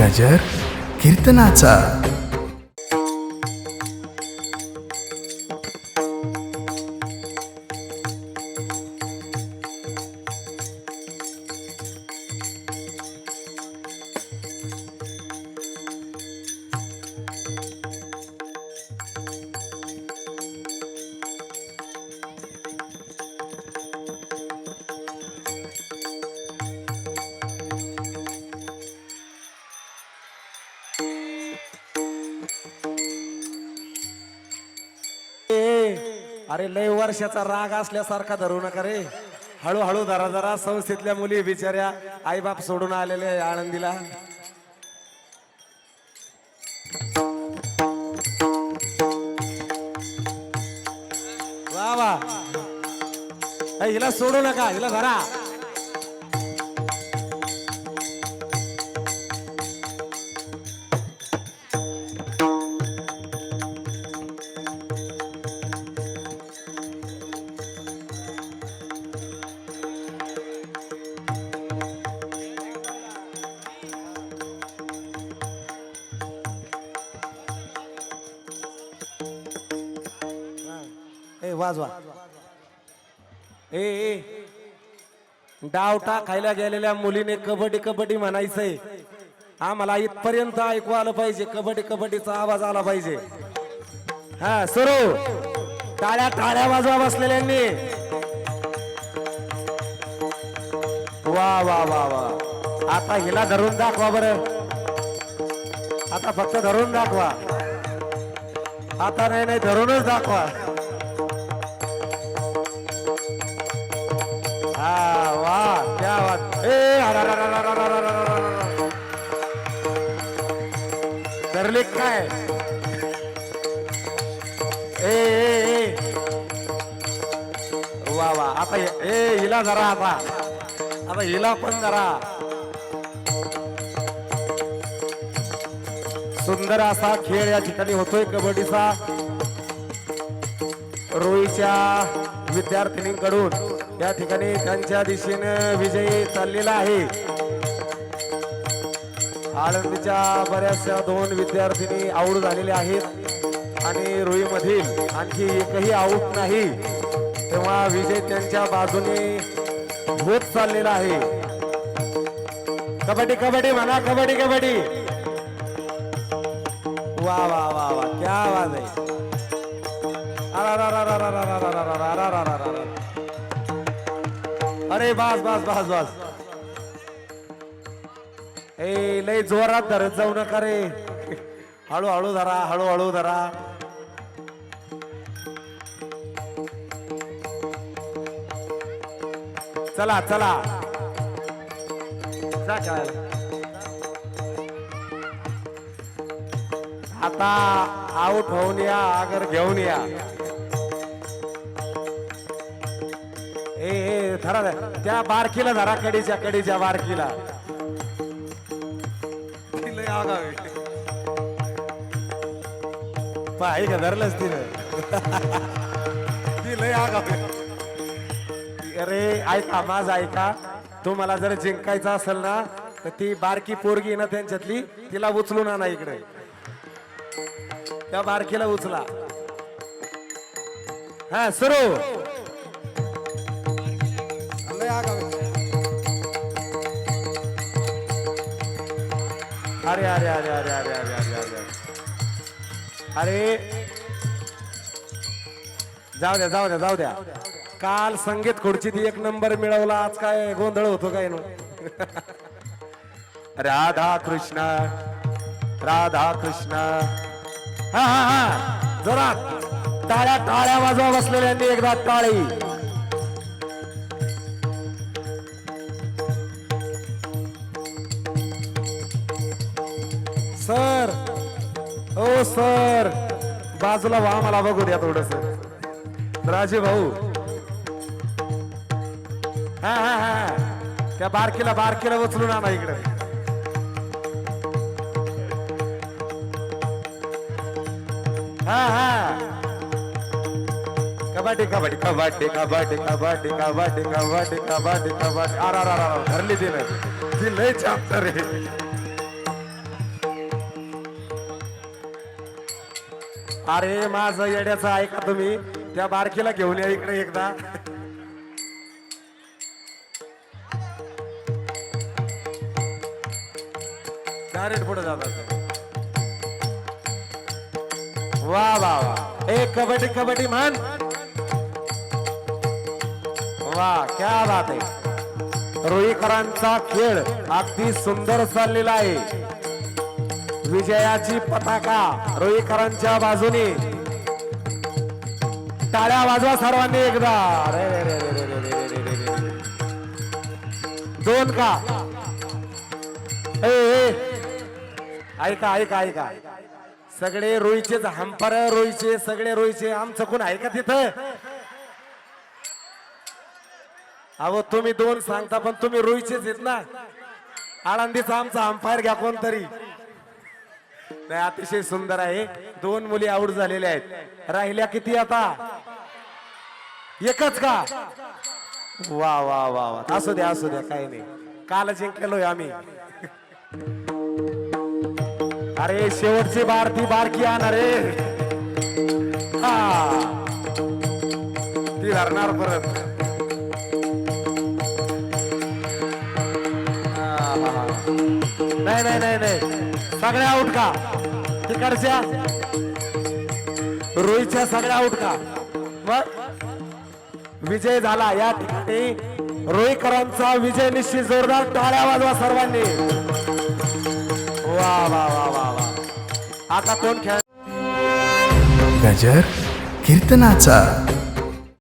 गजर कीर्तनाचा. अरे लय वर्षाचा राग असल्यासारखा धरू नका रे. हळूहळू धरा धरा संस्थेतल्या मुली बिचाऱ्या आईबाप सोडून आलेले आहे वा वा. हिला सोडू नका हिला धरा. वाजवा. ए ए. डावटा खायला गेलेल्या मुलीने कबड्डी कबड्डी म्हणायचंय. आम्हाला इथपर्यंत ऐकू आलं पाहिजे. कबड्डी कबड्डीचा आवाज आला पाहिजे. हा सुरू. टाळ्या टाळ्या वाजवा बसलेल्यांनी. वा वा वा वा. आता हिला धरून दाखवा बरं. आता फक्त धरून दाखवा. आता नाही नाही धरूनच दाखवा. काय ए वा वा. आता हे- ए हिला जरा आता. आता हिला पण जरा सुंदर असा खेळ या ठिकाणी होतोय कबड्डीचा. रोईच्या विद्यार्थिनींकडून या ठिकाणी त्यांच्या दिशेनं विजयी चाललेला आहे. आळंदीच्या बऱ्याचशा दोन विद्यार्थिनी आऊट झालेले आहेत. आणि रोईमधील आणखी एकही आऊट नाही. तेव्हा विजय त्यांच्या बाजूने होत चाललेला आहे. कबड्डी कबड्डी म्हणा कबड्डी कबड्डी. वा वा वा वा क्या आवाज आहे. अरे बस बस बस बस ए लय जोरात धरत जाऊ नका रे. हळूहळू धरा हळूहळू धरा. चला चला. आता आऊट होऊन या अगर घेऊन या. ए धरा त्या बारकीला धरा कडीच्या कडीच्या बारकीला. पाय का धरलंच तिनं ती लय आगाऊ अरे ऐका माझा ऐका. तुम्हाला जर जिंकायचं असेल ना तर ती बारकी पोरगी ना त्यांच्यातली तिला उचलून आणा इकडे. त्या बारकीला उचला. हा सुरू. अरे अरे अरे अरे अरे अरे अरे अरे अरे. जाऊ द्या जाऊ द्या जाऊ द्या. काल संगीत खुर्चीत एक नंबर मिळवला आज काय गोंधळ होतो काय ना? राधा कृष्ण राधा कृष्ण. हा हा हा. जोरात. टाळ्या टाळ्या वाजवा बसलेल्यांनी एकदा टाळी. सर. ओ सर. बाजूला व्हा मला बघू द्या थोडस. राजे भाऊ. हा हा हा त्या बारकीला बारकीला उचलून आणा इकडे. हा हा. कबड्डी कबड्डी कबड्डी कबड्डी कबड्डी कबड्डी कबड्डी कबड्डी कबड्डी. आर आर आर धरली तिने. ती लय चाप्टर रे अरे माझं येड्याचं ऐका तुम्ही. त्या बारकीला घेऊन या इकडे एकदा. डायरेक्ट पुढे जातात वा वा वा. ए कबड्डी कबड्डी म्हण. वा क्या बात आहे. रोईकरांचा खेळ अगदी सुंदर चाललेला आहे. विजयाची पताका. रोईकरांच्या बाजूने. टाळ्या वाजवा सर्वांनी एकदा. दोन का? ऐका ऐका ऐका. सगळे रोईचेच हंपर रोईचे सगळे रोईचे. आमचं कोण आहे का तिथं? अहो तुम्ही दोन सांगता पण तुम्ही रोईचेच आहेत ना. आळंदीचा आमचा अंपायर घ्या कोणतरी. नाही अतिशय सुंदर आहे. दोन मुली आऊट झालेल्या आहेत. राहिल्या किती आता? एकच का? वा वा वा वा. असू द्या असू द्या काही नाही. काल जिंकलेलोय आम्ही. अरे शेवटची बार ती बारकी आणा रे. हा. ती धरणार परत. नाही नाही नाही नाही. सगळ्या आऊट का तिकडच्या रोहितच्या सगळ्या आऊट का मग विजय झाला. या ठिकाणी रोईकरांचा विजय निश्चित जोरदार टाळ्या वाजवा सर्वांनी. वा वा वा वा वा. आता कोण खेळ गजर कीर्तनाचा.